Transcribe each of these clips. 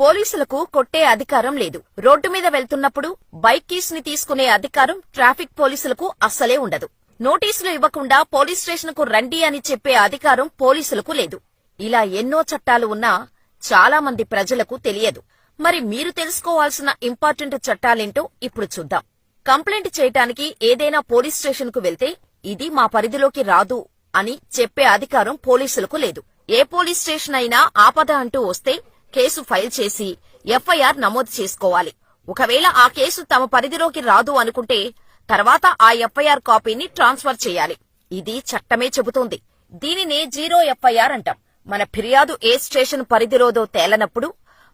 పోలీసులకు కొట్టే అధికారం లేదు. రోడ్డు మీద వెళ్తున్నప్పుడు బైక్ కీస్ని తీసుకునే అధికారం ట్రాఫిక్ పోలీసులకు అస్సలే ఉండదు. నోటీసులు ఇవ్వకుండా పోలీస్ స్టేషన్కు రండి అని చెప్పే అధికారం పోలీసులకు లేదు. ఇలా ఎన్నో చట్టాలు ఉన్నా చాలా మంది ప్రజలకు తెలియదు. మరి మీరు తెలుసుకోవాల్సిన ఇంపార్టెంట్ చట్టాలేంటో ఇప్పుడు చూద్దాం. కంప్లైంట్ చేయటానికి ఏదైనా పోలీస్ స్టేషన్కు వెళ్తే ఇది మా పరిధిలోకి రాదు అని చెప్పే అధికారం పోలీసులకు లేదు. ఏ పోలీస్ స్టేషన్ అయినా ఆపద అంటూ వస్తే కేసు ఫైల్ చేసి ఎఫ్ఐఆర్ నమోదు చేసుకోవాలి. ఒకవేళ ఆ కేసు తమ పరిధిలోకి రాదు అనుకుంటే తర్వాత ఆ ఎఫ్ఐఆర్ కాపీని ట్రాన్స్ఫర్ చేయాలి. ఇది చట్టమే చెబుతోంది. దీనినే జీరో ఎఫ్ఐఆర్ అంటాం. మన ఫిర్యాదు ఏ స్టేషన్ పరిధిలోదో తేలనప్పుడు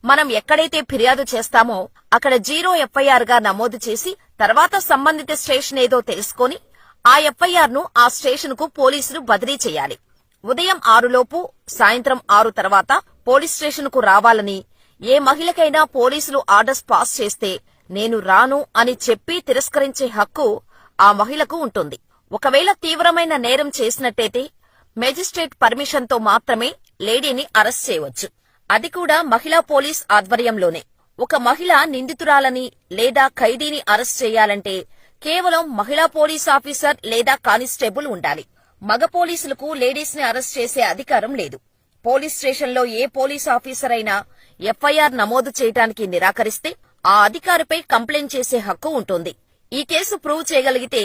మనం ఎక్కడైతే ఫిర్యాదు చేస్తామో అక్కడ జీరో ఎఫ్ఐఆర్గా నమోదు చేసి తర్వాత సంబంధిత స్టేషన్ ఏదో తెలుసుకొని ఆ ఎఫ్ఐఆర్ను ఆ స్టేషన్కు పోలీసులు బదిలీ చేయాలి. ఉదయం ఆరులోపు సాయంత్రం ఆరు తర్వాత పోలీస్ స్టేషన్కు రావాలని ఏ మహిళకైనా పోలీసులు ఆర్డర్స్ పాస్ చేస్తే నేను రాను అని చెప్పి తిరస్కరించే హక్కు ఆ మహిళకు ఉంటుంది. ఒకవేళ తీవ్రమైన నేరం చేసినట్టయితే మెజిస్ట్రేట్ పర్మిషన్తో మాత్రమే లేడీని అరెస్ట్ చేయవచ్చు. అది కూడా మహిళా పోలీస్ ఆధ్వర్యంలోనే. ఒక మహిళ నిందితురాలని లేదా ఖైదీని అరెస్ట్ చేయాలంటే కేవలం మహిళా పోలీస్ ఆఫీసర్ లేదా కానిస్టేబుల్ ఉండాలి. మగ పోలీసులకు లేడీస్ని అరెస్ట్ చేసే అధికారం లేదు. పోలీస్ స్టేషన్లో ఏ పోలీస్ ఆఫీసర్ అయినా ఎఫ్ఐఆర్ నమోదు చేయడానికి నిరాకరిస్తే ఆ అధికారిపై కంప్లైంట్ చేసే హక్కు ఉంటుంది. ఈ కేసు ప్రూవ్ చేయగలిగితే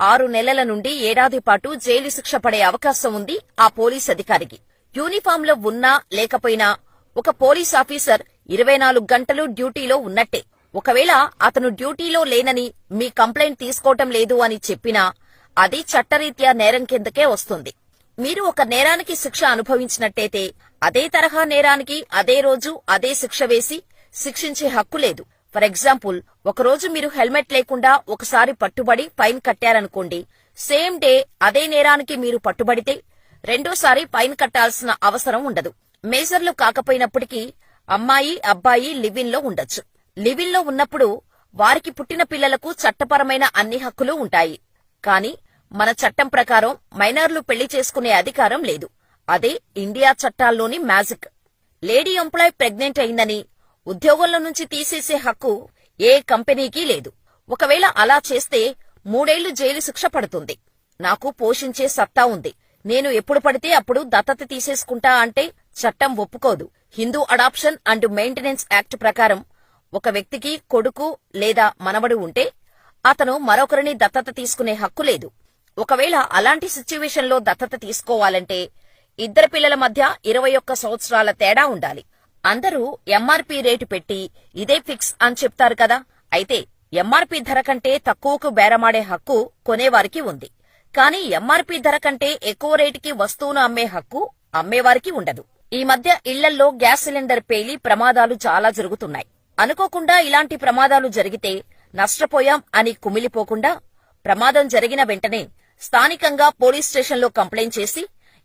ఆరు నెలల నుండి ఏడాది పాటు జైలు శిక్ష పడే అవకాశం ఉంది ఆ పోలీస్ అధికారికి. యూనిఫామ్లో ఉన్నా లేకపోయినా ఒక పోలీస్ ఆఫీసర్ ఇరవై నాలుగు గంటలు డ్యూటీలో ఉన్నట్టే. ఒకవేళ అతను డ్యూటీలో లేనని మీ కంప్లైంట్ తీసుకోవటం లేదు అని చెప్పినా అది చట్టరీత్యా నేరం కిందకే వస్తుంది. మీరు ఒక నేరానికి శిక్ష అనుభవించినట్టయితే అదే తరహా నేరానికి అదే రోజు అదే శిక్ష వేసి శిక్షించే హక్కు లేదు. ఫర్ ఎగ్జాంపుల్ ఒకరోజు మీరు హెల్మెట్ లేకుండా ఒకసారి పట్టుబడి ఫైన్ కట్టారనుకోండి సేమ్ డే అదే నేరానికి మీరు పట్టుబడితే రెండోసారి ఫైన్ కట్టాల్సిన అవసరం ఉండదు. మేజర్లు కాకపోయినప్పటికీ అమ్మాయి అబ్బాయి లివిన్లో ఉండొచ్చు. లివిన్లో ఉన్నప్పుడు వారికి పుట్టిన పిల్లలకు చట్టపరమైన అన్ని హక్కులు ఉంటాయి. కానీ మన చట్టం ప్రకారం మైనర్లు పెళ్ళి చేసుకునే అధికారం లేదు. అదే ఇండియా చట్టాల్లోని మ్యాజిక్. లేడీ ఎంప్లాయ్ ప్రెగ్నెంట్ అయిందని ఉద్యోగంలో నుంచి తీసేసే హక్కు ఏ కంపెనీకి లేదు. ఒకవేళ అలా చేస్తే మూడేళ్ళు జైలు శిక్ష పడుతుంది. నాకు పోషించే సత్తా ఉంది. నేను ఎప్పుడు పడితే అప్పుడు దత్తత తీసేసుకుంటా అంటే చట్టం ఒప్పుకోదు. Hindu adoption and maintenance act ప్రకారం ఒక వ్యక్తికి కొడుకు లేదా మనవడు ఉంటే అతను మరొకరిని దత్తత తీసుకునే హక్కు లేదు. ఒకవేళ అలాంటి సిచ్యువేషన్లో దత్తత తీసుకోవాలంటే ఇద్దరు పిల్లల మధ్య ఇరవై ఒక్క సంవత్సరాల తేడా ఉండాలి. అందరూ ఎంఆర్పి రేటు పెట్టి ఇదే ఫిక్స్ అని చెప్తారు కదా. అయితే ఎంఆర్పి ధర కంటే తక్కువకు బేరమాడే హక్కు కొనేవారికి ఉంది. కానీ ఎంఆర్పి ధర కంటే ఎక్కువ రేటుకి వస్తువును అమ్మే హక్కు అమ్మేవారికి ఉండదు. ఈ మధ్య ఇళ్ళల్లో గ్యాస్ సిలిండర్ పేలి ప్రమాదాలు చాలా జరుగుతున్నాయి. అనుకోకుండా ఇలాంటి ప్రమాదాలు జరిగితే నష్టపోయాం అని కుమిలిపోకుండా ప్రమాదం జరిగిన వెంటనే స్థానికంగా పోలీస్ స్టేషన్లో కంప్లైంట్ చేసి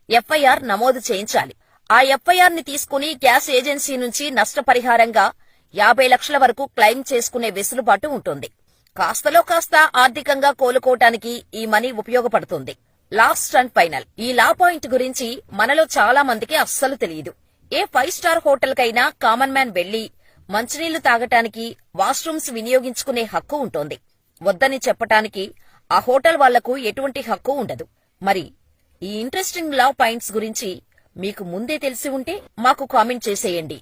ఎఫ్ఐఆర్ నమోదు చేయించాలి. ఆ ఎఫ్ఐఆర్ని తీసుకుని గ్యాస్ ఏజెన్సీ నుంచి నష్టపరిహారంగా యాభై లక్షల వరకు క్లెయిమ్ చేసుకునే వెసులుబాటు ఉంటుంది. కాస్తలో కాస్త ఆర్థికంగా కోలుకోవటానికి ఈ మనీ ఉపయోగపడుతుంది. Last and final. ఈ లా పాయింట్ గురించి మనలో చాలా మందికి అస్సలు తెలియదు. ఏ ఫైవ్ స్టార్ హోటల్ కైనా కామన్ మ్యాన్ వెళ్ళి మంచినీళ్ళు తాగటానికి వాష్రూమ్స్ వినియోగించుకునే హక్కు ఉంటుంది. వద్దని చెప్పటానికి ఆ హోటల్ వాళ్ళకు ఎటువంటి హక్కు ఉండదు. మరి ఈ ఇంట్రెస్టింగ్ లా పాయింట్స్ గురించి మీకు ముందే తెలిసి ఉంటే మాకు కామెంట్ చేసేయండి.